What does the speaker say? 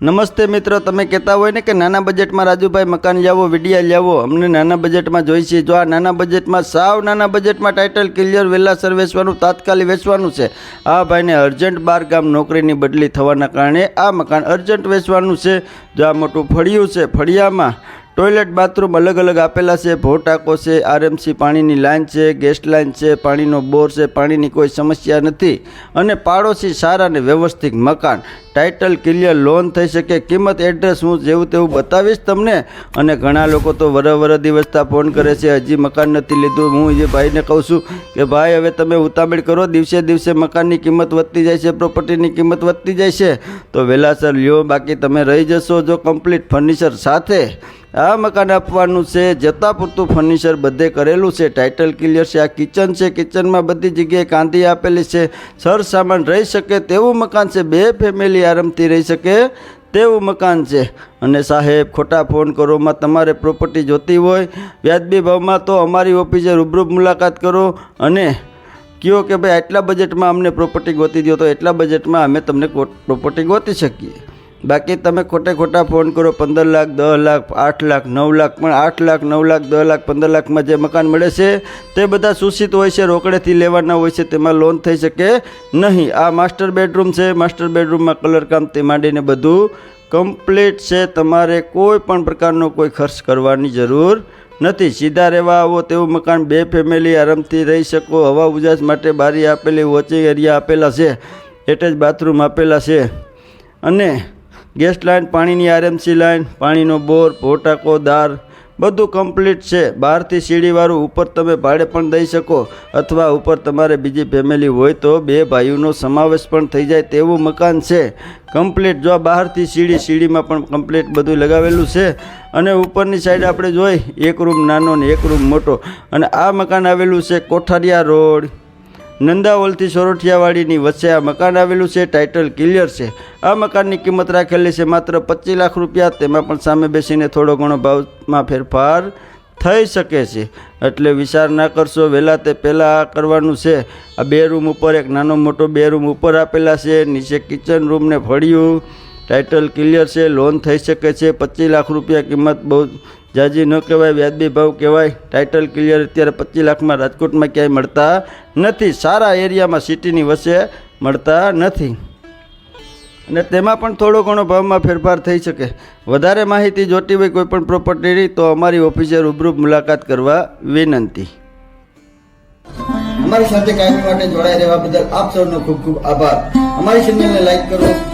નમસ્તે મિત્રો, તમે કહેતા હોય ને કે નાના બજેટમાં રાજુભાઈ મકાન લાવો વિડિયા લાવો અમને નાના બજેટમાં જોઈશે. જો આ નાના બજેટમાં, સાવ નાના બજેટમાં ટાઇટલ ક્લિયર વેલાસર વેચવાનું તાત્કાલિક વેચવાનું છે. આ ભાઈને અર્જન્ટ બાર ગામ નોકરીની બદલી થવાના કારણે આ મકાન અર્જન્ટ વેચવાનું છે. જો આ મોટું ફળિયું છે, ફળિયામાં ટોયલેટ બાથરૂમ અલગ અલગ આપેલા છે ભો ટાંકો છે, આરએમસી પાણીની લાઇન છે, ગેસ લાઇન છે, પાણીનો બોર છે, પાણીની કોઈ સમસ્યા નથી. અને પાડોશી સારા અને વ્યવસ્થિત મકાન. ટાઇટલ ક્લિયર લોન થઈ શકે, કિંમત એડ્રેસ હું જેવું તેવું બતાવીશ તમને. અને ઘણા લોકો તો વર વર દિવસતા ફોન કરે છે, હજી મકાન નથી લીધું. હું જે ભાઈને કહું છું કે, ભાઈ, હવે તમે ઉતાવળ કરો, દિવસે દિવસે મકાનની કિંમત વધતી જાય છે પ્રોપર્ટીની કિંમત વધતી જાય છે. તો વહેલાસર લ્યો, બાકી તમે રહી જશો જો કમ્પ્લીટ ફર્નિચર સાથે. આ મકાન આપવાનું છે. જતાં પૂરતું ફર્નિચર બધે કરેલું છે. ટાઇટલ ક્લિયર છે. આ કિચન છે. કિચનમાં બધી જગ્યાએ કાંધી આપેલી છે. સર સામાન રહી શકે તેવું મકાન છે. બે ફેમિલી આરામથી રહી શકે તેવું મકાન છે. અને સાહેબ, ખોટા ફોન કરોમાં તમારે પ્રોપર્ટી જોતી હોય, વ્યાજબી ભાવમાં તો અમારી ઓફિસે રૂબરૂ મુલાકાત કરો અને કહો કે ભાઈ, આટલા બજેટમાં અમને પ્રોપર્ટી ગોતી દો તો એટલા બજેટમાં અમે તમને પ્રોપર્ટી ગોતી શકીએ. બાકી તમે ખોટે ખોટા ફોન કરો, પંદર લાખ દસ લાખ, આઠ લાખ, નવ લાખ, પણ આઠ લાખ, નવ લાખ દસ લાખ, પંદર લાખમાં જે મકાન મળે છે, તે બધા સૂચિત હોય છે, રોકડેથી લેવાના હોય છે, તેમાં લોન થઈ શકે નહીં. આ માસ્ટર બેડરૂમ છે માસ્ટર બેડરૂમમાં કલરકામ તે માંડીને બધું કમ્પ્લીટ છે. તમારે કોઈ પણ પ્રકારનો કોઈ ખર્ચ કરવાની જરૂર નથી. સીધા રહેવા આવો, તેવું મકાન બે ફેમિલી આરામથી રહી શકો. હવા ઉજાસ માટે બારી આપેલી વોચિંગ એરિયા આપેલા છે એટેચ બાથરૂમ આપેલા છે. અને ગેસ લાઇન પાણીની આરએમસી લાઇન પાણીનો બોર, પોટાકો દાર બધું કમ્પ્લીટ છે. બહારથી સીડીવાળું ઉપર તમે ભાડે પણ દઈ શકો અથવા ઉપર તમારે બીજી ફેમિલી હોય તો બે ભાઈઓનો સમાવેશ પણ થઈ જાય તેવું મકાન છે. કમ્પ્લીટ જો બહારથી સીડી, સીડીમાં પણ કમ્પ્લીટ બધું લગાવેલું છે. અને ઉપરની સાઈડ આપણે જોઈ, એક રૂમ નાનો ને એક રૂમ મોટો. અને આ મકાન આવેલું છે કોઠારિયા રોડ. નંદાવલથી સોરઠિયાવાડીની વચ્ચે આ મકાન આવેલું છે. ટાઇટલ ક્લિયર છે. આ મકાનની કિંમત રાખેલી છે માત્ર પચીસ લાખ રૂપિયા. તેમાં પણ સામે બેસીને થોડો ઘણો ભાવમાં ફેરફાર થઈ શકે છે. એટલે વિચાર ના કરશો, વહેલા તે પહેલાં આ કરવાનું છે. આ બે રૂમ ઉપર, એક નાનો મોટો બે રૂમ ઉપર આપેલા છે. નીચે કિચન રૂમને ફળ્યું. ટાઇટલ ક્લિયર છે. લોન થઈ શકે છે. પચીસ લાખ રૂપિયા કિંમત બહુ જાજી ન કહેવાય, વ્યાજબી ભાવ કહેવાય. ટાઇટલ ક્લિયર અત્યારે પચીસ લાખમાં રાજકોટમાં ક્યાંય મળતા નથી. સારા એરિયામાં સિટીની વચ્ચે મળતા નથી. અને તેમાં પણ થોડો ઘણો ભાવમાં ફેરફાર થઈ શકે. વધારે માહિતી જોતી હોય કોઈ પણ પ્રોપર્ટીની તો અમારી ઓફિસે રૂબરૂ મુલાકાત કરવા વિનંતી. અમારી સાથે કાયમી માટે જોડાઈ રહેવા બદલ આપ સૌનો ખૂબ ખૂબ આભાર. અમારી ચેનલને લાઈક કરો